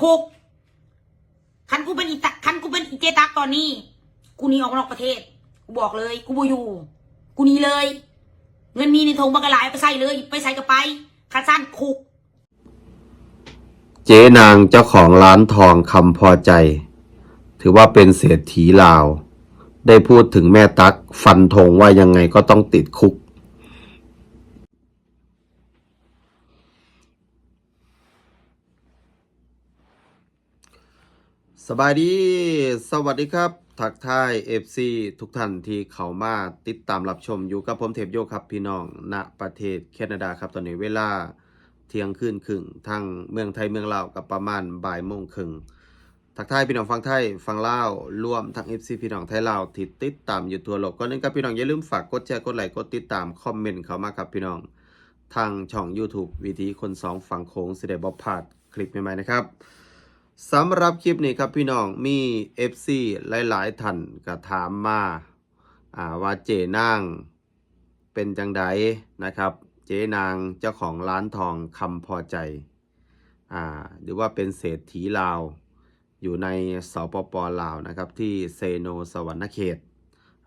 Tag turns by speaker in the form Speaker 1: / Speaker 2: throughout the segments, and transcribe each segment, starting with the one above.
Speaker 1: คุกคันกูเป็นอีตะคันกูเป็นอีเจตักตอนนี้ กูหนีออกนอกประเทศ กูบอกเลย กูบ่อยู่ กูหนีเลย เงินมีในธงบักกะหลายไปใส่เลย ไปใส่ก็ไปคันสั้นคุก
Speaker 2: เจ๊นางเจ้าของร้านทองคำพอใจ ถือว่าเป็นเศรษฐีลาว ได้พูดถึงแม่ตักฟันธงว่ายังไงก็ต้องติดคุก สบายดี สวัสดีครับ ทักทาย FC ทุกท่านที่เข้ามาติดตามรับชมอยู่กับผมเทพโยครับพี่น้อง ณ ประเทศแคนาดาครับตอนนี้เวลาเที่ยงคืนครึ่งทางเมืองไทยเมืองลาวกับประมาณบ่ายโมงครึ่งทักทายพี่น้องฟังไทยฟังลาวรวมทั้ง FC พี่น้องไทยลาวที่ติดตามอยู่ทั่วโลกก็นั้นกับพี่น้องอย่าลืมฝากกดแชร์กดไลค์กดติดตามคอมเมนต์เข้ามาครับพี่น้อง ทางช่อง YouTube วิธีคนสองฝั่งโค้งสิได้บ่พาดคลิปใหม่ๆนะครับ สำหรับคลิปนี้ครับพี่น้องมี FC หลาย ๆท่านก็ถามมาอ่าว่าเจนางเป็นจังไดนะครับ เจ๊นางเจ้าของร้านทองคำพอใจอ่าหรือว่าเป็นเศรษฐีลาว อยู่ในสปปลาวนะครับ ที่เซโนสวรรณเขต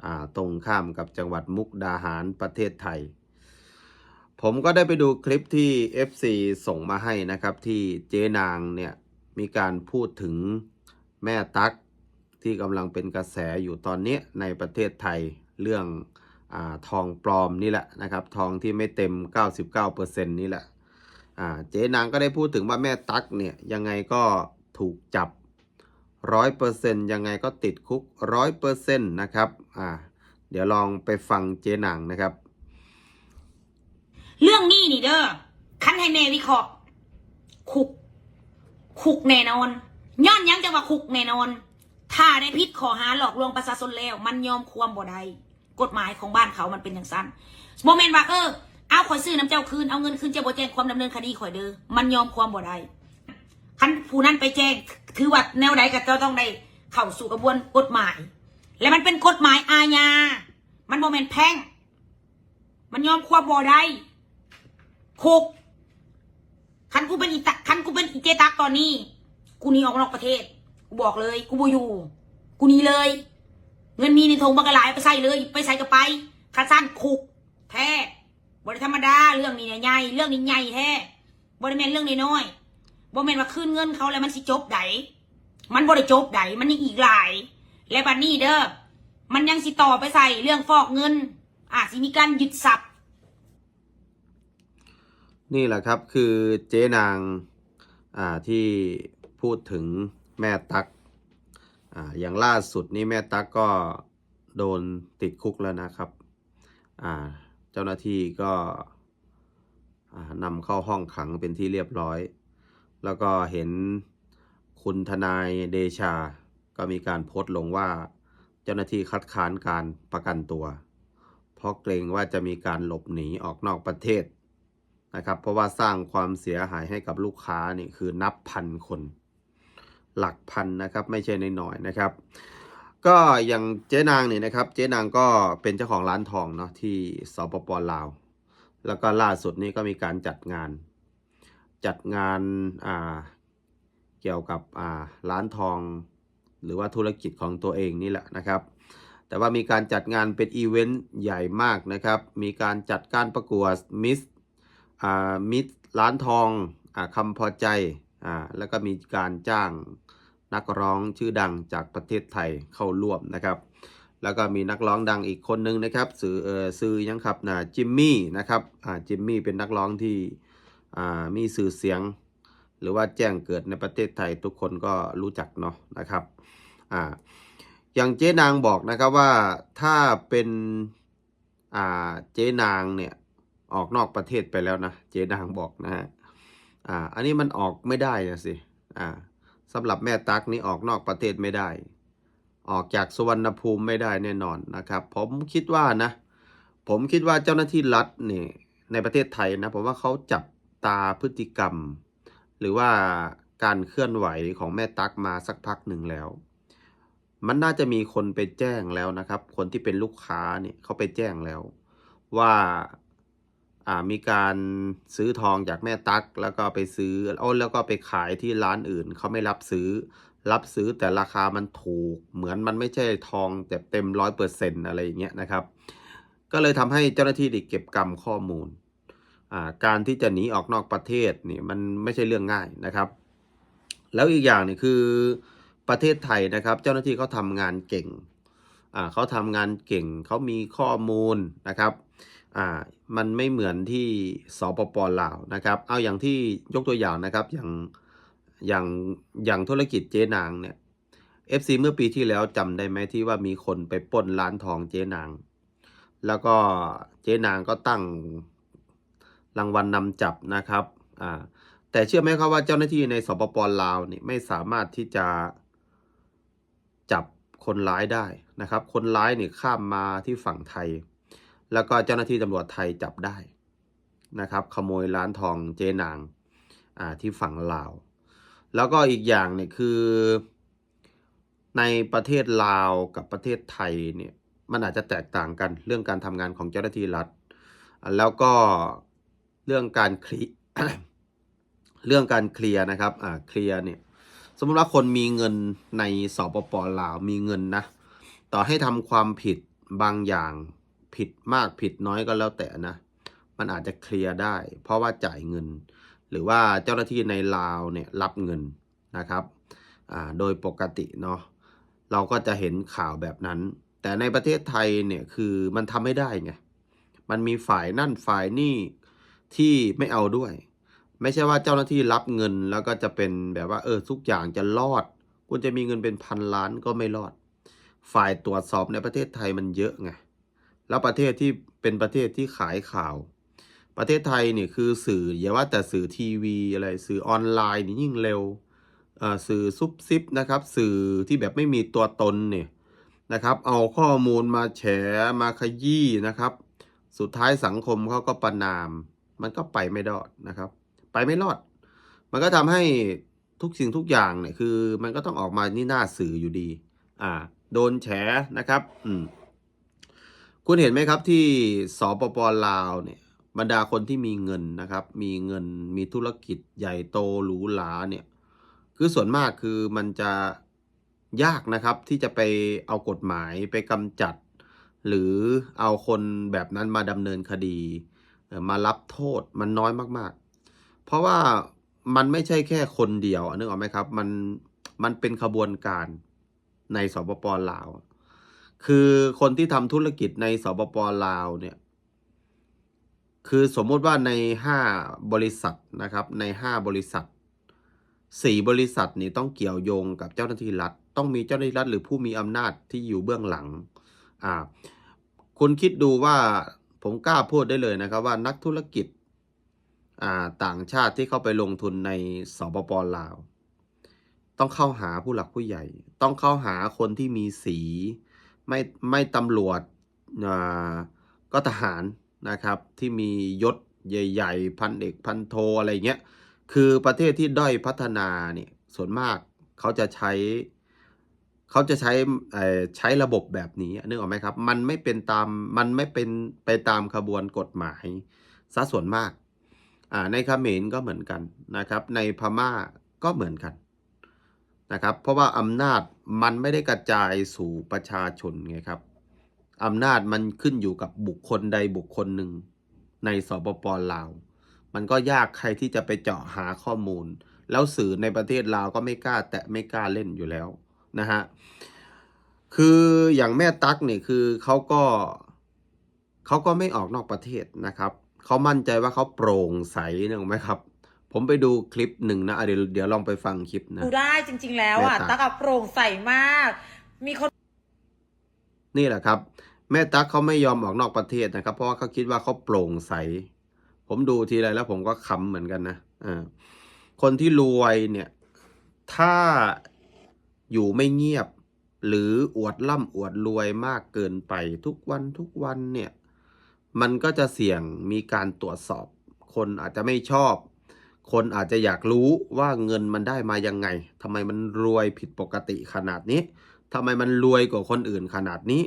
Speaker 2: อ่าตรงข้ามกับจังหวัดมุกดาหารประเทศไทย ผมก็ได้ไปดูคลิปที่ FC ส่งมาให้นะครับที่เจ๊นางเนี่ย มีการพูดถึงแม่ตั๊กที่กำลังเป็นกระแสอยู่ตอนนี้ในประเทศไทยเรื่องอทองปลอมนี่แหละนะครับ ทองที่ไม่เต็ม 99%นี่แหละเจ๊นางก็ได้พูดถึงว่าแม่ตั๊กเนี่ยยังไงก็ถูกจับร้อยเปอร์เซ็นยังไงก็ติดคุกร้อยเปอร์เซ็นต์นะครับอ่าเดี๋ยวลองไปฟังเจ๊นางนะครับ
Speaker 1: เรื่องนี้นี่เด้อคันให้แม่วิเคราะห์คุก คุกแน่นอน ย้อนยังจะว่าคุกแน่นอน ถ้าได้พิษขอหาหลอกลวงประชาชนแล้ว มันยอมความบ่ได้กฎหมายของบ้านเขามันเป็นอย่างสั้นโมเมนต์ว่าเออเอาข่อยซื้อน้ำเจ้าคืนเอาเงินคืนเจ้าบ่แจ้งความดำเนินคดีข่อยเด้อมันยอมความบ่ได้คันผู้นั้นไปแจ้งถือว่าแนวใดก็จะต้องได้เข้าสู่กระบวนกฎหมาย และมันเป็นกฎหมายอาญา มันโมเมนต์แพ่ง มันยอมความบ่ได้คุก คันกูเป็นอีตะคันกูเป็นอีเจตักตอนนี้ กูหนีออกนอกประเทศ กูบอกเลย กูบ่อยู่ กูหนีเลย เงินมีในธงบักกะหลายไปใส่เลย ไปใส่ก็ไปคันสั้นคุก แท้บริธรรมดาเรื่องนี้เนี่ยใหญ่เรื่องนี้ใหญ่แท้บริเมนเรื่องนี้น้อยบ่แมนว่าคืนเงินเขาแล้วมันสิจบไดมันบ่ได้จบไดมันยังอีกหลาย และบัดนี้เด้อมันยังสิต่อไปใส่เรื่องฟอกเงินอาจสิมีการหยึดทรัพย์
Speaker 2: นี่แหละครับคือเจ๊นางอ่าที่พูดถึงแม่ตั๊กอ่าอย่างล่าสุดนี้แม่ตั๊กก็โดนติดคุกแล้วนะครับอ่าเจ้าหน้าที่ก็อ่านำเข้าห้องขังเป็นที่เรียบร้อย แล้วก็เห็นคุณทนายเดชา ก็มีการโพสต์ลงว่าเจ้าหน้าที่คัดค้านการประกันตัว เพราะเกรงว่าจะมีการหลบหนีออกนอกประเทศ นะครับ เพราะว่าสร้างความเสียหายให้กับลูกค้านี่คือนับพันคน หลักพันนะครับ ไม่ใช่นน้อยๆนะครับ ก็อย่างเจ๊นางนี่นะครับ เจ๊นางก็เป็นเจ้าของร้านทองเนาะที่สปปลาว แล้วก็ล่าสุดนี้ก็มีการจัดงาน จัดงานอ่าเกี่ยวกับอ่าร้านทอง หรือว่าธุรกิจของตัวเองนี่แหละนะครับแต่ว่ามีการจัดงานเป็นอีเวนต์ใหญ่มากนะครับ มีการจัดการประกวดมิส มิตรร้านทองอคำพอใจอแล้วก็มีการจ้างนักร้องชื่อดังจากประเทศไทยเข้าร่วมนะครับ แล้วก็มีนักร้องดังอีกคนนึงนะครับสื่อเออซื้อยังครับนะจิมมี่นะครับจิมมี่เป็นนักร้องที่มีสื่อเสียง หรือว่าแจ้งเกิดในประเทศไทยทุกคนก็รู้จักเนาะนะครับอ่าอย่างเจ๊นางบอกนะครับว่าถ้าเป็นอ่าเจ๊นางเนี่ย ออกนอกประเทศไปแล้วนะ เจดางบอกนะฮะ อ่า อันนี้มันออกไม่ได้นะสิ อ่าสำหรับแม่ตักนี่ออกนอกประเทศไม่ได้ ออกจากสุวรรณภูมิไม่ได้แน่นอนนะครับ ผมคิดว่านะ ผมคิดว่าเจ้าหน้าที่รัฐนี่ในประเทศไทยนะ ผมว่าเขาจับตาพฤติกรรม หรือว่าการเคลื่อนไหวของแม่ตักมาสักพักหนึ่งแล้ว มันน่าจะมีคนไปแจ้งแล้วนะครับ คนที่เป็นลูกค้าเนี่ยเขาไปแจ้งแล้ว ว่า มีการซื้อทองจากแม่ตั๊กแล้วก็ไปซื้อโอ้แล้วก็ไปขายที่ร้านอื่นเขาไม่รับซื้อ รับซื้อแต่ราคามันถูก เหมือนมันไม่ใช่ทองแบบเต็มร้อยเปอร์เซ็นต์อะไรอย่างเงี้ยนะครับ ก็เลยทำให้เจ้าหน้าที่ได้เก็บกรรมข้อมูล การที่จะหนีออกนอกประเทศนี่มันไม่ใช่เรื่องง่ายนะครับ แล้วอีกอย่างนี่คือประเทศไทยนะครับ เจ้าหน้าที่เขาทำงานเก่งเขาทำงานเก่งเขามีข้อมูลนะครับ อ่ามันไม่เหมือนที่สปปลาวนะครับ เอาอย่างที่ยกตัวอย่างนะครับอย่างอย่างอย่างธุรกิจเจ๊นางเนี่ย FC เมื่อปีที่แล้วจำได้ไหมที่ว่ามีคนไปปล้นร้านทองเจ๊นาง แล้วก็เจ๊นางก็ตั้งรางวัลนนำจับนะครับอ่าแต่เชื่อไหมครับว่าเจ้าหน้าที่ในสปปลาวนี่ไม่สามารถที่จะจับคนร้ายได้นะครับ คนร้ายเนี่ยข้ามมาที่ฝั่งไทย แล้วก็เจ้าหน้าที่ตำรวจไทยจับได้นะครับ ขโมยร้านทองเจนางที่ฝั่งลาว แล้วก็อีกอย่างเนี่ยคือ ในประเทศลาวกับประเทศไทยเนี่ยมันอาจจะแตกต่างกันเรื่องการทำงานของเจ้าหน้าที่รัฐ แล้วก็เรื่องการคลีเรื่องการเคลียร์นะครับอ่าเคลียร์เนี่ยสมมติว่าคนมีเงินในสปปลาวมีเงินนะ ต่อให้ทำความผิดบางอย่าง ผิดมากผิดน้อยก็แล้วแต่นะ มันอาจจะเคลียร์ได้ เพราะว่าจ่ายเงิน หรือว่าเจ้าหน้าที่ในลาวเนี่ยรับเงินนะครับโดยปกติเนาะเราก็จะเห็นข่าวแบบนั้น แต่ในประเทศไทยเนี่ยคือมันทำไม่ได้ไงมันมีฝ่ายนั่นฝ่ายนี่ที่ไม่เอาด้วย ไม่ใช่ว่าเจ้าหน้าที่รับเงินแล้วก็จะเป็นแบบว่าเออทุกอย่างจะรอด คุณจะมีเงินเป็นพันล้านก็ไม่รอด ฝ่ายตรวจสอบในประเทศไทยมันเยอะไง แล้วประเทศที่เป็นประเทศที่ขายข่าว ประเทศไทยเนี่ยคือสื่ออย่าว่าแต่สื่อทีวีอะไรสื่อออนไลน์นี่ยิ่งเร็วสื่อซุบซิบนะครับ สื่อที่แบบไม่มีตัวตนเนี่ยนะครับ เอาข้อมูลมาแฉมาขยี้นะครับ สุดท้ายสังคมเขาก็ประนาม มันก็ไปไม่รอดนะครับ ไปไม่รอด มันก็ทำให้ทุกสิ่งทุกอย่างเนี่ยคือ มันก็ต้องออกมานี่หน้าสื่ออยู่ดี อ่า โดนแฉนะครับ อืม คุณเห็นไหมครับที่สปปลาวเนี่ยบรรดาคนที่มีเงินนะครับ มีเงินมีธุรกิจใหญ่โตหรูหราเนี่ย คือส่วนมากคือมันจะยากนะครับที่จะไปเอากฎหมายไปกำจัด หรือเอาคนแบบนั้นมาดำเนินคดี มารับโทษมันน้อยมากๆ เพราะว่ามันไม่ใช่แค่คนเดียวนึกออกไหมครับ มันมันเป็นขบวนการในสปปลาว คือคนที่ทำธุรกิจในสปปลาวเนี่ย คือสมมติว่าในห้าบริษัทนะครับ ในห้าบริษัทสี่บริษัทนี่ต้องเกี่ยวโยงกับเจ้าหน้าที่รัฐ ต้องมีเจ้าหน้าที่รัฐหรือผู้มีอำนาจที่อยู่เบื้องหลัง อ่า คุณคิดดูว่าผมกล้าพูดได้เลยนะครับว่านักธุรกิจ อ่า ต่างชาติที่เข้าไปลงทุนในสปปลาว ต้องเข้าหาผู้หลักผู้ใหญ่ ต้องเข้าหาคนที่มีสี ไม่ไม่ตำรวจก็ทหารนะครับที่มียศใหญ่ๆ พันเอกพันโทอะไรเงี้ยคือประเทศที่ด้อยพัฒนาเนี่ยส่วนมากเขาจะใช้เขาจะใช้ใช้ระบบแบบนี้นึกออกไหมครับ มันไม่เป็นตามมันไม่เป็นไปตามขบวนกฎหมายซะส่วนมากอ่าในเขมรก็เหมือนกันนะครับ ในพม่าก็เหมือนกัน นะครับ เพราะว่าอำนาจมันไม่ได้กระจายสู่ประชาชนไงครับอำนาจมันขึ้นอยู่กับบุคคลใดบุคคลหนึ่งในสปปลาว มันก็ยากใครที่จะไปเจาะหาข้อมูล แล้วสื่อในประเทศลาวก็ไม่กล้าแตะไม่กล้าเล่นอยู่แล้วนะฮะคืออย่างแม่ตั๊กเนี่ยคือเขาก็เขาก็ไม่ออกนอกประเทศนะครับเขามั่นใจว่าเขาโปร่งใสนึกไหมครับ ผมไปดูคลิปหนึ่งนะอะเดี๋ยวเดี๋ยวลองไปฟังคลิปนะ
Speaker 3: ดูได้จริง ๆ แล้วอะ
Speaker 2: แม่ตา
Speaker 3: ตักอะโปร่งใสมาก มีคน
Speaker 2: นี่แหละครับ แม่ตั๊กเขาไม่ยอมออกนอกประเทศนะครับ เพราะว่าเขาคิดว่าเขาโปร่งใส ผมดูทีไรแล้วผมก็ขำเหมือนกันนะอ่าคนที่รวยเนี่ย ถ้าอยู่ไม่เงียบ หรืออวดร่ำอวดรวยมากเกินไปทุกวันทุกวันเนี่ย มันก็จะเสี่ยงมีการตรวจสอบ คนอาจจะไม่ชอบ คนอาจจะอยากรู้ว่าเงินมันได้มายังไงทำไมมันรวยผิดปกติขนาดนี้ทำไมมันรวยกว่าคนอื่นขนาดนี้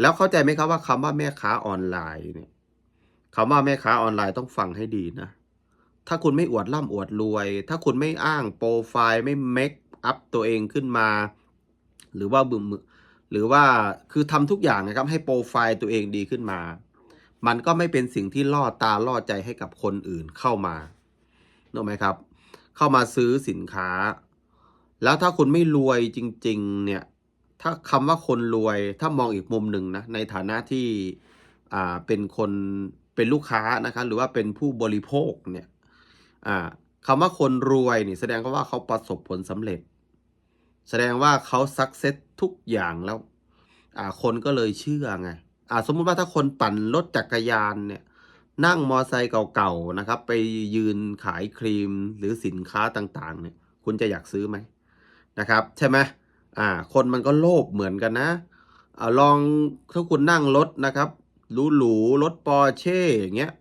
Speaker 2: แล้วเข้าใจไหมครับว่าคำว่าแม่ค้าออนไลน์เนี่ยคำว่าแม่ค้าออนไลน์ต้องฟังให้ดีนะ ถ้าคุณไม่อวดร่ำอวดรวย ถ้าคุณไม่อ้างโปรไฟล์ไม่เมคอัพตัวเองขึ้นมา หรือว่าบึมหรือว่าคือทำทุกอย่างนะครับให้โปรไฟล์ตัวเองดีขึ้นมา มันก็ไม่เป็นสิ่งที่ล่อตาล่อใจให้กับคนอื่นเข้ามา ถูกไหมครับ เข้ามาซื้อสินค้า แล้วถ้าคุณไม่รวยจริง ๆ เนี่ย ถ้าคำว่าคนรวย ถ้ามองอีกมุมหนึ่งนะ ในฐานะที่อ่าเป็นคนเป็นลูกค้านะครับหรือว่าเป็นผู้บริโภคเนี่ยอ่าคำว่าคนรวยนี่แสดงว่าเขาประสบผลสำเร็จ แสดงว่าเขาสักเซสทุกอย่างแล้วอ่าคนก็เลยเชื่อไงอ่าสมมุติว่าถ้าคนปั่นรถจักรยานเนี่ย นั่งมอไซค์เก่าๆนะครับ ไปยืนขายครีมหรือสินค้าต่างๆ เนี่ย คุณจะอยากซื้อไหมนะครับ ใช่ไหมอ่า คนมันก็โลภเหมือนกันนะอ่าลองถ้าคุณนั่งรถนะครับหรูๆรถปอร์เช่อย่างเงี้ย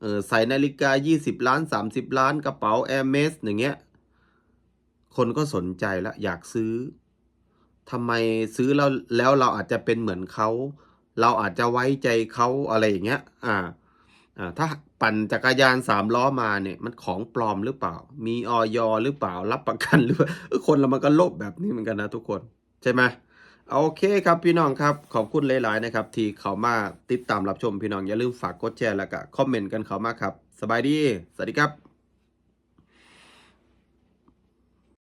Speaker 2: เออใส่นาฬิกา 20 ล้าน 30 ล้านกระเป๋าแอร์เมสอย่างเงี้ย คนก็สนใจแล้วอยากซื้อทำไมซื้อแล้วแล้วเราอาจจะเป็นเหมือนเขา เราอาจจะไว้ใจเขาอะไรอย่างเงี้ย อ่า ถ้าปั่นจักรยานสามล้อมาเนี่ยมันของปลอมหรือเปล่า มีออยหรือเปล่ารับประกันหรือเปล่าเออคนเรามันก็โลภแบบนี้เหมือนกันนะทุกคนใช่ไหมโอเคครับพี่น้องครับขอบคุณหลายๆนะครับ ที่เขามาติดตามรับชมพี่น้องอย่าลืมฝากกดแชร์แล้วก็คอมเมนต์กันเขามาครับ สบายดี สวัสดีครับ